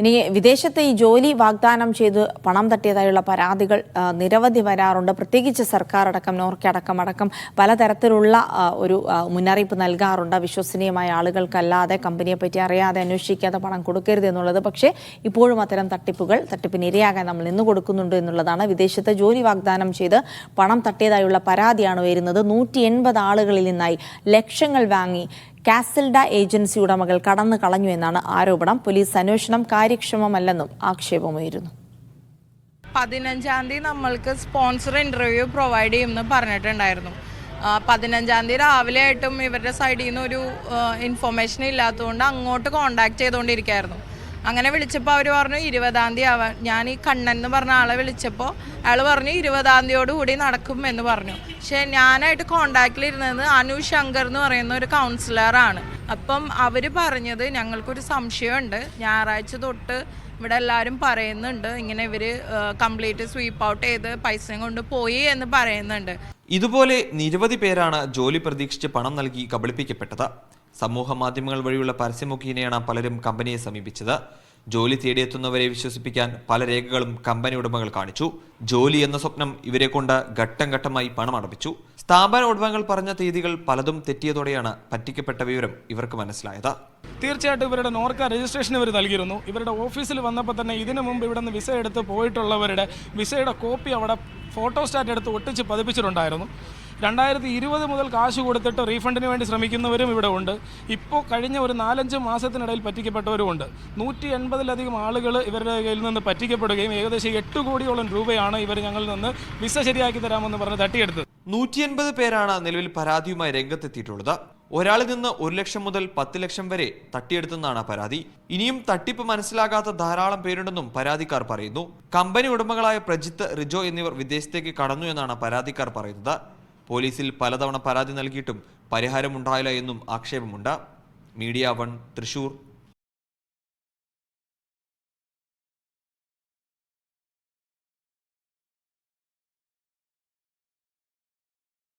ഇനി വിദേശത്ത് ഈ ജോലി വാഗ്ദാനം ചെയ്ത് പണം തട്ടിയതായുള്ള പരാതികൾ നിരവധി വരാറുണ്ട്. പ്രത്യേകിച്ച് സർക്കാർ അടക്കം നോർക്ക അടക്കം അടക്കം പലതരത്തിലുള്ള ഒരു മുന്നറിയിപ്പ് നൽകാറുണ്ട്. വിശ്വസനീയമായ ആളുകൾക്കല്ലാതെ കമ്പനിയെ പറ്റി അറിയാതെ അന്വേഷിക്കാതെ പണം കൊടുക്കരുത് എന്നുള്ളത്. പക്ഷേ ഇപ്പോഴും അത്തരം തട്ടിപ്പുകൾ തട്ടിപ്പിന് ഇരയാകാൻ നമ്മൾ നിന്ന് കൊടുക്കുന്നുണ്ട് എന്നുള്ളതാണ്. വിദേശത്ത് ജോലി വാഗ്ദാനം ചെയ്ത് പണം തട്ടിയതായുള്ള പരാതിയാണ് വരുന്നത് നൂറ്റി എൺപത് ആളുകളിൽ നിന്നായി ലക്ഷങ്ങൾ വാങ്ങി കാസൽഡ ഏജൻസി ഉടമകൾ കടന്നു കളഞ്ഞു എന്നാണ് ആരോപണം. പോലീസ് അന്വേഷണം കാര്യക്ഷമമല്ലെന്നും ആക്ഷേപമുയരുന്നു പതിനഞ്ചാം തീയതി നമ്മൾക്ക് സ്പോൺസർ ഇന്റർവ്യൂ പ്രൊവൈഡ് ചെയ്യുമെന്ന് പറഞ്ഞിട്ടുണ്ടായിരുന്നു. പതിനഞ്ചാം തീയതി രാവിലെ ആയിട്ടും ഇവരുടെ സൈഡിൽ നിന്ന് ഒരു ഇൻഫർമേഷൻ ഇല്ലാത്തതുകൊണ്ട് അങ്ങോട്ട് കോണ്ടാക്ട് ചെയ്തുകൊണ്ടിരിക്കുകയായിരുന്നു. അങ്ങനെ വിളിച്ചപ്പോൾ അവർ പറഞ്ഞു ഇരുപതാം തീയതി ആവാൻ ഞാൻ ഈ കണ്ണൻ എന്ന് പറഞ്ഞ ആളെ വിളിച്ചപ്പോൾ അയാൾ പറഞ്ഞു ഇരുപതാം തീയതിയോട് കൂടി നടക്കും എന്ന് പറഞ്ഞു. പക്ഷേ ഞാനായിട്ട് കോണ്ടാക്റ്റിലിരുന്നത് അനു ശങ്കർ എന്ന് പറയുന്ന ഒരു കൗൺസിലറാണ് അപ്പം അവർ പറഞ്ഞത് ഞങ്ങൾക്കൊരു സംശയമുണ്ട്. ഞായറാഴ്ച തൊട്ട് ഇവിടെ എല്ലാവരും പറയുന്നുണ്ട്. ഇങ്ങനെ ഇവർ കംപ്ലീറ്റ് സ്വീപ്പ് ഔട്ട് ചെയ്ത് പൈസ കൊണ്ട് പോയി എന്ന് പറയുന്നുണ്ട്. ഇതുപോലെ നിരവധി പേരാണ് ജോലി പ്രതീക്ഷിച്ച് പണം നൽകി കബളിപ്പിക്കപ്പെട്ടത്. സമൂഹ മാധ്യമങ്ങൾ വഴിയുള്ള പരസ്യമുഖേനയാണ് പലരും കമ്പനിയെ സമീപിച്ചത്. ജോലി തേടിയെത്തുന്നവരെ വിശ്വസിപ്പിക്കാൻ പല രേഖകളും കമ്പനി ഉടമകൾ കാണിച്ചു. ജോലി എന്ന സ്വപ്നം ഇവരെ കൊണ്ട് ഘട്ടം ഘട്ടമായി പണം അടപ്പിച്ചു. സ്ഥാപന ഉടമകൾ പറഞ്ഞ തീയതികൾ പലതും തെറ്റിയതോടെയാണ് പറ്റിക്കപ്പെട്ട വിവരം ഇവർക്ക് മനസ്സിലായത്. തീർച്ചയായിട്ടും ഇവരുടെ നോർക്ക രജിസ്ട്രേഷൻ ഇവർ നൽകിയിരുന്നു. ഇവരുടെ ഓഫീസിൽ വന്നപ്പോൾ തന്നെ ഇതിനു മുമ്പ് ഇവിടെ നിന്ന് വിസ എടുത്ത് പോയിട്ടുള്ളവരുടെ വിസയുടെ കോപ്പി അവിടെ ഫോട്ടോസ്റ്റാറ്റ് എടുത്ത് ഒട്ടിച്ച് പതിപ്പിച്ചിട്ടുണ്ടായിരുന്നു. രണ്ടായിരത്തി ഇരുപത് മുതൽ കാശ് കൊടുത്തിട്ട് റീഫണ്ടിന് വേണ്ടി ശ്രമിക്കുന്നവരും ഇവിടെ ഉണ്ട്. ഇപ്പോൾ കഴിഞ്ഞ ഒരു നാലഞ്ച് മാസത്തിനിടയിൽ പറ്റിക്കപ്പെട്ടവരും ഉണ്ട് നൂറ്റി എൺപതിലധികം ആളുകൾ ഇവരുടെ കയ്യിൽ നിന്ന് പറ്റിക്കപ്പെടുകയും ഏകദേശം എട്ട് കോടിയോളം രൂപയാണ് ഇവർ ഞങ്ങളിൽ നിന്ന് വിസ ശരിയാക്കി തരാമെന്ന് പറഞ്ഞ് തട്ടിയെടുത്തത്. നൂറ്റി എൺപത് പേരാണ് നിലവിൽ പരാതിയുമായി രംഗത്തെത്തിയിട്ടുള്ളത്. ഒരാളിൽ നിന്ന് ഒരു ലക്ഷം മുതൽ പത്ത് ലക്ഷം വരെ തട്ടിയെടുത്തെന്നാണ് പരാതി. ഇനിയും തട്ടിപ്പ് മനസ്സിലാകാത്ത ധാരാളം പേരുണ്ടെന്നും പരാതിക്കാർ പറയുന്നു. കമ്പനി ഉടമകളായ പ്രജിത്ത് റിജോ എന്നിവർ വിദേശത്തേക്ക് കടന്നു എന്നാണ് പരാതിക്കാർ പറയുന്നത്. പോലീസിൽ പലതവണ പരാതി നൽകിയിട്ടും പരിഹാരമുണ്ടായില്ല എന്നും ആക്ഷേപമുണ്ട്. Media one Thrissur.